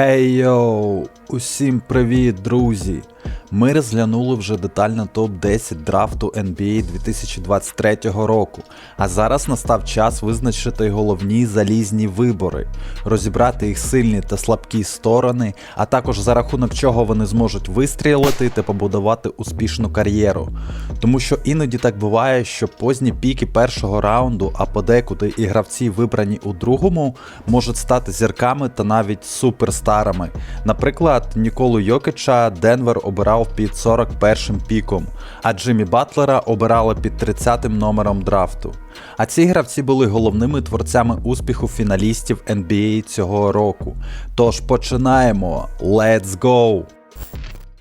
Ей йоу! Усім привіт, друзі! Ми розглянули вже детально топ-10 драфту NBA 2023 року, а зараз настав час визначити головні залізні вибори, розібрати їх сильні та слабкі сторони, а також за рахунок чого вони зможуть вистрілити та побудувати успішну кар'єру. Тому що іноді так буває, що позні піки першого раунду, а подекуди і гравці, вибрані у другому, можуть стати зірками та навіть суперстарами. Наприклад, Ніколу Йокича Денвер обирав під 41 піком, а Джиммі Батлера обирали під 30 номером драфту. А ці гравці були головними творцями успіху фіналістів NBA цього року. Тож починаємо. Let's go!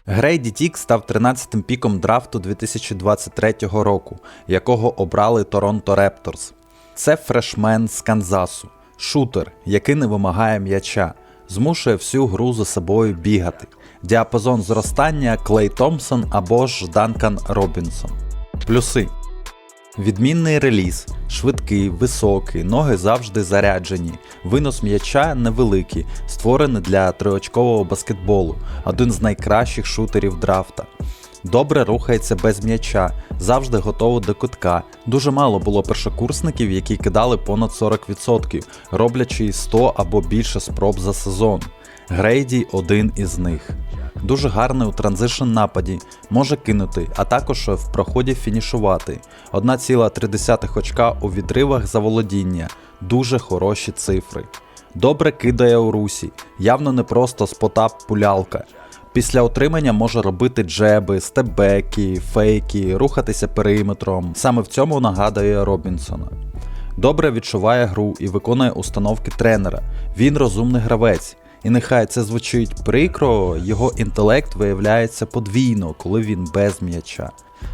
Грейді Тік став 13-тим піком драфту 2023 року, якого обрали Торонто Репторс. Це фрешмен з Канзасу, шутер, який не вимагає м'яча, змушує всю гру за собою бігати. Діапазон зростання Клей Томпсон або ж Данкан Робінсон. Плюси. Відмінний реліз, швидкий, високий, ноги завжди заряджені, винос м'яча невеликий, створений для триочкового баскетболу, один з найкращих шутерів драфта. Добре рухається без м'яча, завжди готовий до кутка. Дуже мало було першокурсників, які кидали понад 40%, роблячи 100 або більше спроб за сезон. Грейді один із них. Дуже гарний у транзишн нападі, може кинути, а також в проході фінішувати. 1,3 очка у відривах за володіння, дуже хороші цифри. Добре кидає у русі, явно не просто спотап пулялка. Після отримання може робити джеби, стебеки, фейки, рухатися периметром. Саме в цьому нагадує Робінсона. Добре відчуває гру і виконує установки тренера. Він розумний гравець. І нехай це звучить прикро, його інтелект виявляється подвійно, коли він без м'яча.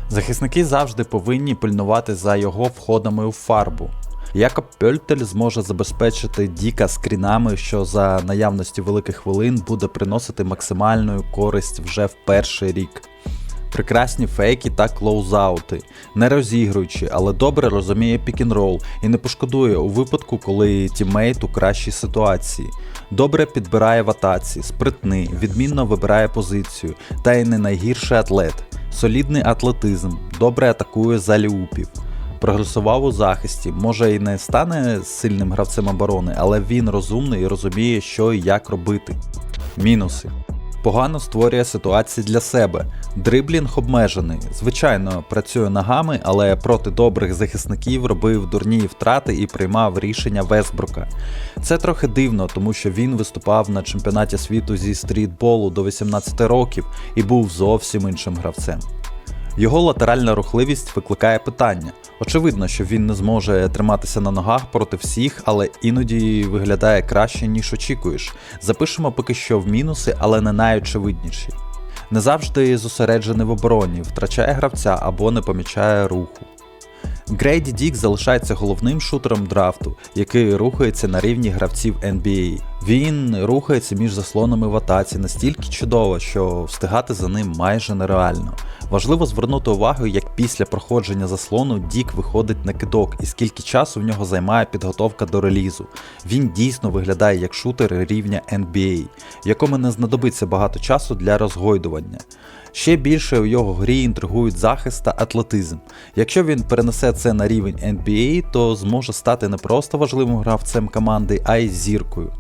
Захисники завжди повинні пильнувати за його входами у фарбу. Якоб Пельтель зможе забезпечити Діка скрінами, що за наявності великих хвилин буде приносити максимальну користь вже в перший рік. Прекрасні фейки та клоузаути, не розігруючи, але добре розуміє пікінрол і не пошкодує у випадку, коли тіммейт у кращій ситуації. Добре підбирає в атаці, спритний, відмінно вибирає позицію, та й не найгірший атлет, солідний атлетизм, добре атакує за ліупів. Прогресував у захисті, може і не стане сильним гравцем оборони, але він розумний і розуміє, що і як робити. Мінуси. Погано створює ситуації для себе. Дриблінг обмежений. Звичайно, працює ногами, але проти добрих захисників робив дурні втрати і приймав рішення Весбрука. Це трохи дивно, тому що він виступав на чемпіонаті світу зі стрітболу до 18 років і був зовсім іншим гравцем. Його латеральна рухливість викликає питання. Очевидно, що він не зможе триматися на ногах проти всіх, але іноді виглядає краще, ніж очікуєш. Запишемо поки що в мінуси, але не найочевидніші. Не завжди зосереджений в обороні, втрачає гравця або не помічає руху. Грейді Дік залишається головним шутером драфту, який рухається на рівні гравців NBA. Він рухається між заслонами в атаці настільки чудово, що встигати за ним майже нереально. Важливо звернути увагу, як після проходження заслону Дік виходить на кидок і скільки часу в нього займає підготовка до релізу. Він дійсно виглядає як шутер рівня NBA, якому не знадобиться багато часу для розгойдування. Ще більше у його грі інтригують захист та атлетизм. Якщо він перенесе це на рівень NBA, то зможе стати не просто важливим гравцем команди, а й зіркою.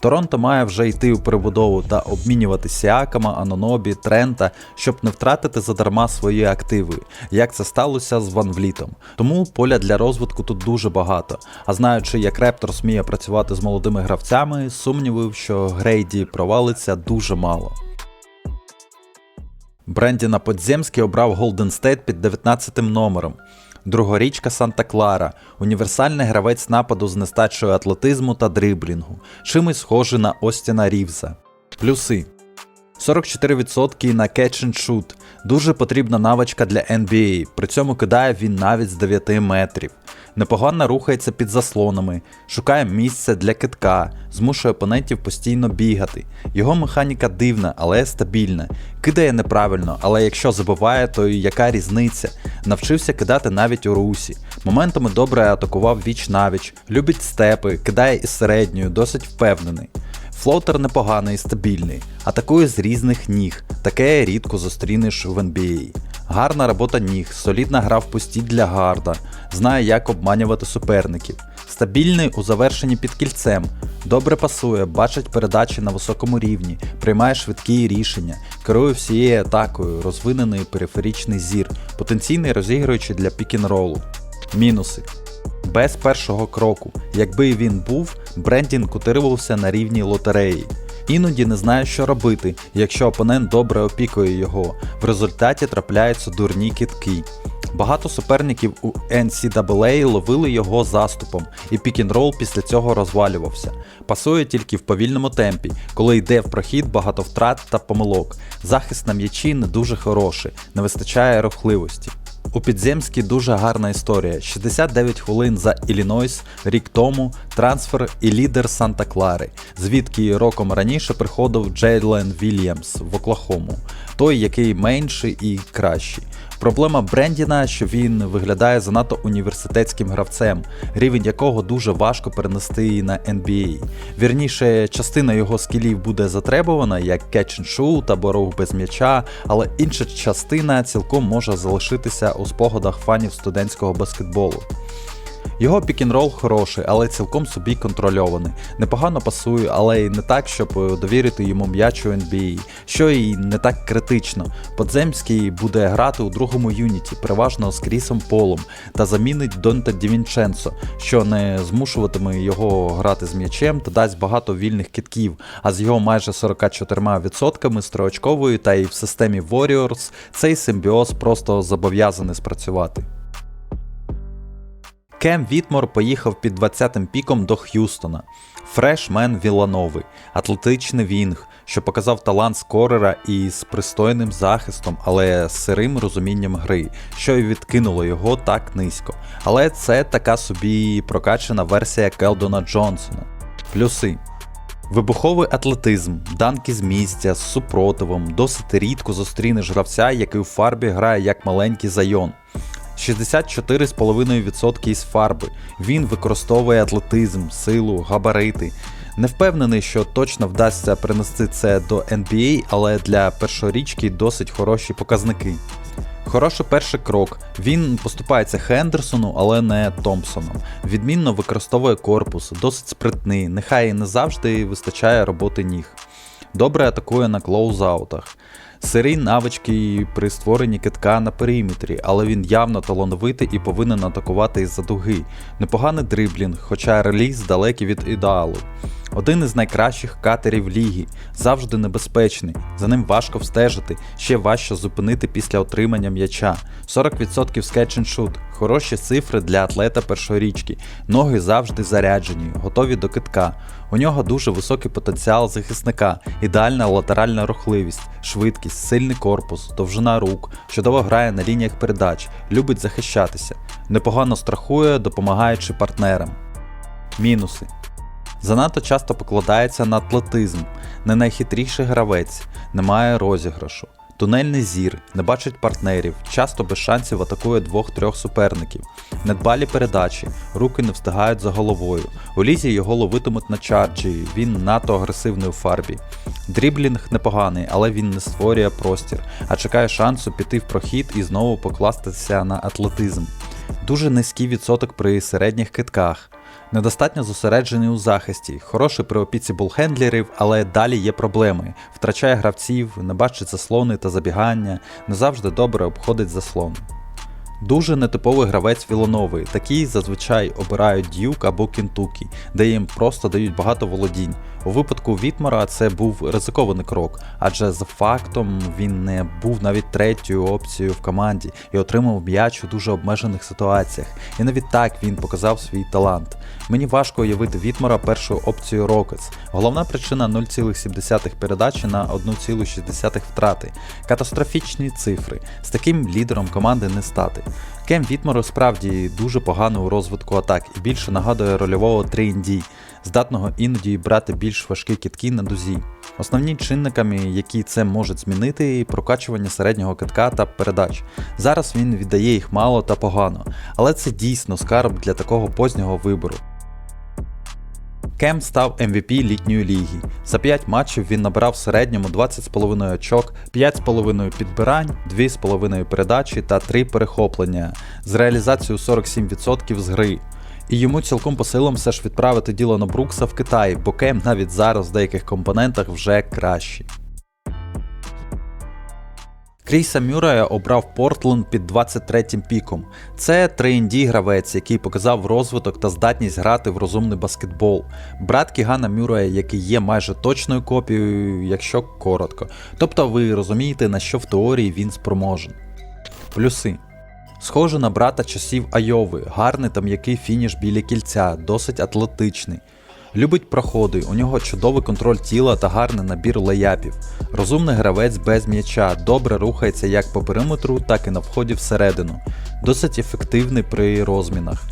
Торонто має вже йти у перебудову та обмінювати Сіакама, Анонобі, Трента, щоб не втратити задарма свої активи, як це сталося з Ван Влітом. Тому поля для розвитку тут дуже багато. А знаючи, як Рептор сміє працювати з молодими гравцями, сумнівів, що Грейді провалиться дуже мало. Брендіна Подземський обрав Голден Стейт під 19 номером. Другорічка Санта Клара, універсальний гравець нападу з нестачою атлетизму та дриблінгу, чимось схожий на Остіна Рівза. Плюси 44% на shoot. Дуже потрібна навичка для NBA, при цьому кидає він навіть з 9 метрів. Непогано рухається під заслонами, шукає місце для китка, змушує опонентів постійно бігати. Його механіка дивна, але стабільна. Кидає неправильно, але якщо забуває, то і яка різниця? Навчився кидати навіть у русі. Моментами добре атакував віч навіч, любить степи, кидає із середньою, досить впевнений. Флоутер непоганий стабільний, атакує з різних ніг, таке рідко зустрінеш в NBA. Гарна робота ніг, солідна гра в пусті для гарда, знає, як обманювати суперників. Стабільний у завершенні під кільцем, добре пасує, бачить передачі на високому рівні, приймає швидкі рішення, керує всією атакою, розвинений периферичний зір, потенційний розігруючий для пікінролу. Мінуси. Без першого кроку. Якби він був, брендінг утримувався на рівні лотереї. Іноді не знає, що робити, якщо опонент добре опікує його. В результаті трапляються дурні китки. Багато суперників у NCAA ловили його заступом, і пікінрол після цього розвалювався. Пасує тільки в повільному темпі, коли йде в прохід багато втрат та помилок. Захист на м'ячі не дуже хороший, не вистачає рухливості. У підземській дуже гарна історія. 69 хвилин за Іллінойс, рік тому, трансфер і лідер Санта Клари, звідки роком раніше приходив Джейлен Вільямс в Оклахому, той, який менший і кращий. Проблема Брендіна, що він виглядає занадто університетським гравцем, рівень якого дуже важко перенести на NBA. Вірніше, частина його скілів буде затребувана, як shoot або рух без м'яча, але інша частина цілком може залишитися у спогадах фанів студентського баскетболу. Його пікінрол хороший, але цілком собі контрольований. Непогано пасує, але й не так, щоб довірити йому м'яч у NBA, що і не так критично. Подземський буде грати у другому юніті, переважно з Крісом Полом, та замінить Донта Дівінченцо, що не змушуватиме його грати з м'ячем та дасть багато вільних китків, а з його майже 44% з та й в системі Warriors цей симбіоз просто зобов'язаний спрацювати. Кем Вітмор поїхав під 20-м піком до Х'юстона. Фрешмен Віланови, атлетичний Вінг, що показав талант скорера із пристойним захистом, але з сирим розумінням гри, що й відкинуло його так низько. Але це така собі прокачана версія Келдона Джонсона. Плюси. Вибуховий атлетизм, данки з місця, з супротивом, досить рідко зустрінеш гравця, який у фарбі грає як маленький зайон. 64,5% із фарби. Він використовує атлетизм, силу, габарити. Не впевнений, що точно вдасться принести це до NBA, але для першорічки досить хороші показники. Хороший перший крок. Він поступається Хендерсону, але не Томпсоном. Відмінно використовує корпус, досить спритний, нехай і не завжди вистачає роботи ніг. Добре атакує на клоузаутах. Сирий навички при створенні китка на периметрі, але він явно талановитий і повинен атакувати із-за дуги. Непоганий дриблінг, хоча реліз далекий від ідеалу. Один із найкращих катерів ліги, завжди небезпечний, за ним важко встежити, ще важче зупинити після отримання м'яча. 40% з catch and shoot, хороші цифри для атлета першорічки, ноги завжди заряджені, готові до китка. У нього дуже високий потенціал захисника, ідеальна латеральна рухливість, швидкість, сильний корпус, довжина рук, чудово грає на лініях передач, любить захищатися, непогано страхує, допомагаючи партнерам. Мінуси. Занадто часто покладається на атлетизм, не найхитріший гравець, немає розіграшу. Тунельний зір, не бачить партнерів, часто без шансів атакує двох-трьох суперників. Недбалі передачі, руки не встигають за головою. У лізі його ловитимуть на чарджі, він надто агресивний у фарбі. Дріблінг непоганий, але він не створює простір, а чекає шансу піти в прохід і знову покластися на атлетизм. Дуже низький відсоток при середніх китках. Недостатньо зосереджений у захисті, хороший при опіці болхендлерів, але далі є проблеми. Втрачає гравців, не бачить заслони та забігання, не завжди добре обходить заслон. Дуже нетиповий гравець Віланови, такі зазвичай обирають Дюк або Кентукі, де їм просто дають багато володінь. У випадку Вітмара це був ризикований крок, адже за фактом він не був навіть третьою опцією в команді і отримав м'яч у дуже обмежених ситуаціях. І навіть так він показав свій талант. Мені важко уявити Вітмара першою опцією Рокетс. Головна причина 0,7 передачі на 1,6 втрати. Катастрофічні цифри. З таким лідером команди не стати. Кем Вітмору справді дуже поганий у розвитку атак і більше нагадує рольового 3D, здатного іноді брати більш важкі китки на дузі. Основні чинниками, які це можуть змінити, прокачування середнього китка та передач. Зараз він віддає їх мало та погано, але це дійсно скарб для такого познього вибору. Кем став MVP літньої ліги. За 5 матчів він набрав в середньому 20,5 очок, 5,5 підбирань, 2,5 передачі та 3 перехоплення з реалізацією 47% з гри. І йому цілком по силам все ж відправити Ділана Брукса в Китай, бо Кем навіть зараз в деяких компонентах вже кращий. Кріса Мюррея обрав Портленд під 23-м піком. Це 3 гравець, який показав розвиток та здатність грати в розумний баскетбол. Брат Кігана Мюррея, який є майже точною копією, якщо коротко. Тобто ви розумієте, на що в теорії він спроможен. Плюси. Схоже на брата часів Айови, гарний та м'який фініш біля кільця, досить атлетичний. Любить проходи, у нього чудовий контроль тіла та гарний набір леяпів. Розумний гравець без м'яча, добре рухається як по периметру, так і на вході всередину. Досить ефективний при розмінах.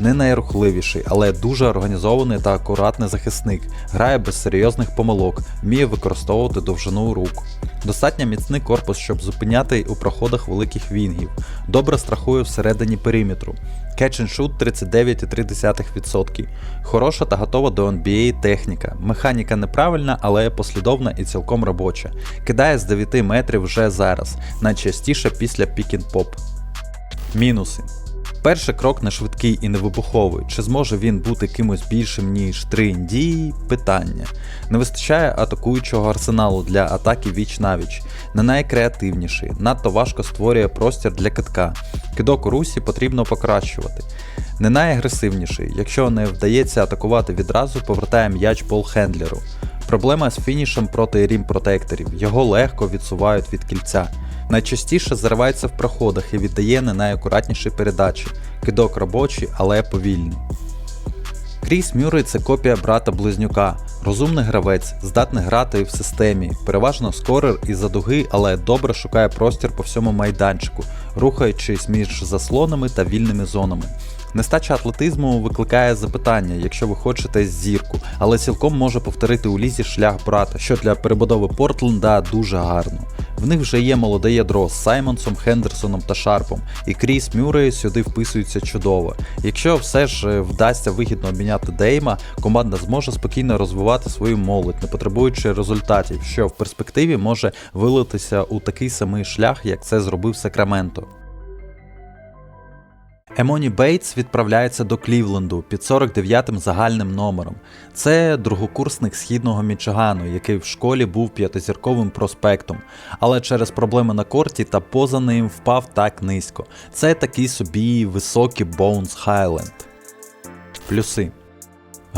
Не найрухливіший, але дуже організований та акуратний захисник, грає без серйозних помилок, вміє використовувати довжину рук. Достатньо міцний корпус, щоб зупиняти у проходах великих вінгів. Добре страхує всередині периметру. Catch and shoot 39,3%. Хороша та готова до NBA техніка. Механіка неправильна, але послідовна і цілком робоча. Кидає з 9 метрів вже зараз, найчастіше після пік-н-поп. Мінуси. Перший крок не швидкий і не вибуховий. Чи зможе він бути кимось більшим, ніж 3 індії? Питання. Не вистачає атакуючого арсеналу для атаки віч навіч. Не найкреативніший, надто важко створює простір для китка. Кидок у русі потрібно покращувати. Не найагресивніший, якщо не вдається атакувати відразу, повертає м'яч болхендлеру. Проблема з фінішем проти рім протекторів. Його легко відсувають від кільця. Найчастіше заривається в проходах і віддає не найакуратніші передачі. Кидок робочий, але повільний. Кріс Мюррей – це копія брата близнюка, розумний гравець, здатний грати в системі, переважно скорер із-за дуги, але добре шукає простір по всьому майданчику, рухаючись між заслонами та вільними зонами. Нестача атлетизму викликає запитання, якщо ви хочете зірку, але цілком може повторити у лізі шлях брата, що для перебудови Портленда дуже гарно. В них вже є молоде ядро з Саймонсом, Хендерсоном та Шарпом, і Кріс Мюррей сюди вписується чудово. Якщо все ж вдасться вигідно обміняти Дейма, команда зможе спокійно розвивати свою молодь, не потребуючи результатів, що в перспективі може вилитися у такий самий шлях, як це зробив Сакраменто. Емоні Бейтс відправляється до Клівленду під 49-м загальним номером. Це другокурсник східного Мічигану, який в школі був п'ятизірковим проспектом, але через проблеми на корті та поза ним впав так низько. Це такий собі високий Боунс Хайленд. Плюси.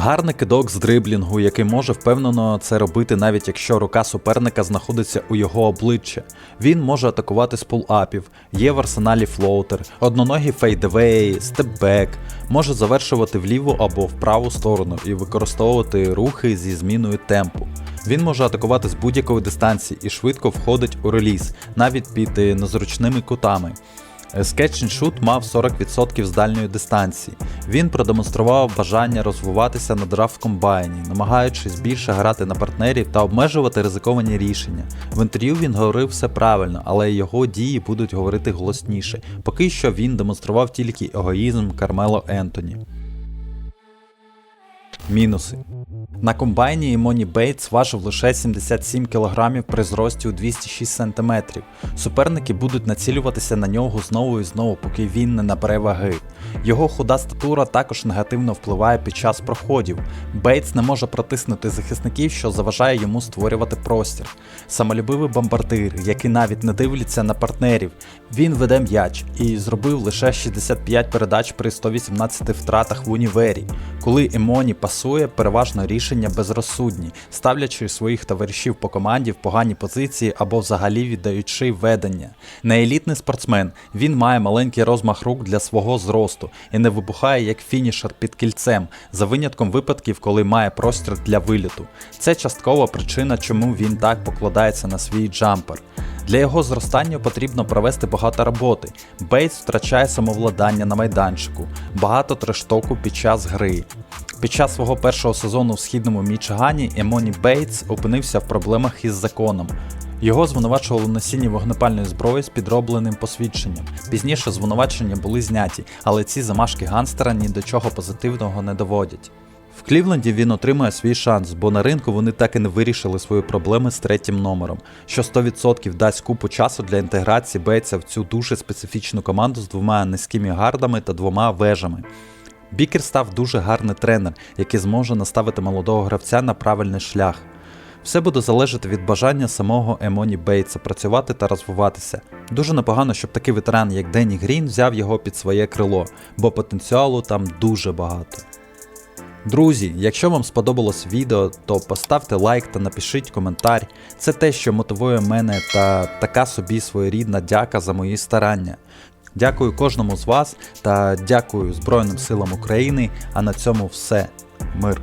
Гарний кидок з дриблінгу, який може впевнено це робити, навіть якщо рука суперника знаходиться у його обличчя. Він може атакувати з пул-апів, є в арсеналі флоутер, одноногі фейдевей, степбек, може завершувати в ліву або в праву сторону і використовувати рухи зі зміною темпу. Він може атакувати з будь-якої дистанції і швидко входить у реліз, навіть під незручними кутами. Sketch and Shoot мав 40% з дальньої дистанції. Він продемонстрував бажання розвиватися на драфт комбайні, намагаючись більше грати на партнерів та обмежувати ризиковані рішення. В інтерв'ю він говорив все правильно, але його дії будуть говорити голосніше. Поки що він демонстрував тільки егоїзм Кармело Ентоні. Мінуси. На комбайні Імоні Бейтс важив лише 77 кг при зрості у 206 см. Суперники будуть націлюватися на нього знову і знову, поки він не набере ваги. Його худа статура також негативно впливає під час проходів. Бейтс не може протиснути захисників, що заважає йому створювати простір. Самолюбивий бомбардир, який навіть не дивляться на партнерів. Він веде м'яч і зробив лише 65 передач при 118 втратах в універі. Коли Емоні пасує, переважно рішення безрозсудні, ставлячи своїх товаришів по команді в погані позиції або взагалі віддаючи ведення. Не елітний спортсмен, він має маленький розмах рук для свого зросту і не вибухає як фінішер під кільцем, за винятком випадків, коли має простір для виліту. Це часткова причина, чому він так покладається на свій джампер. Для його зростання потрібно провести багато роботи. Бейтс втрачає самовладання на майданчику, багато трештоку під час гри. Під час свого першого сезону в східному Мічигані Емоні Бейтс опинився в проблемах із законом. Його звинувачували в носінні вогнепальної зброї з підробленим посвідченням. Пізніше звинувачення були зняті, але ці замашки ганстера ні до чого позитивного не доводять. В Клівленді він отримує свій шанс, бо на ринку вони так і не вирішили свої проблеми з третім номером, що 100% дасть купу часу для інтеграції Бейтса в цю дуже специфічну команду з двома низькими гардами та двома вежами. Бікер став дуже гарний тренер, який зможе наставити молодого гравця на правильний шлях. Все буде залежати від бажання самого Емоні Бейтса працювати та розвиватися. Дуже непогано, щоб такий ветеран, як Денні Грін, взяв його під своє крило, бо потенціалу там дуже багато. Друзі, якщо вам сподобалось відео, то поставте лайк та напишіть коментар. Це те, що мотивує мене та така собі своєрідна дяка за мої старання. Дякую кожному з вас та дякую Збройним силам України. А на цьому все. Мир.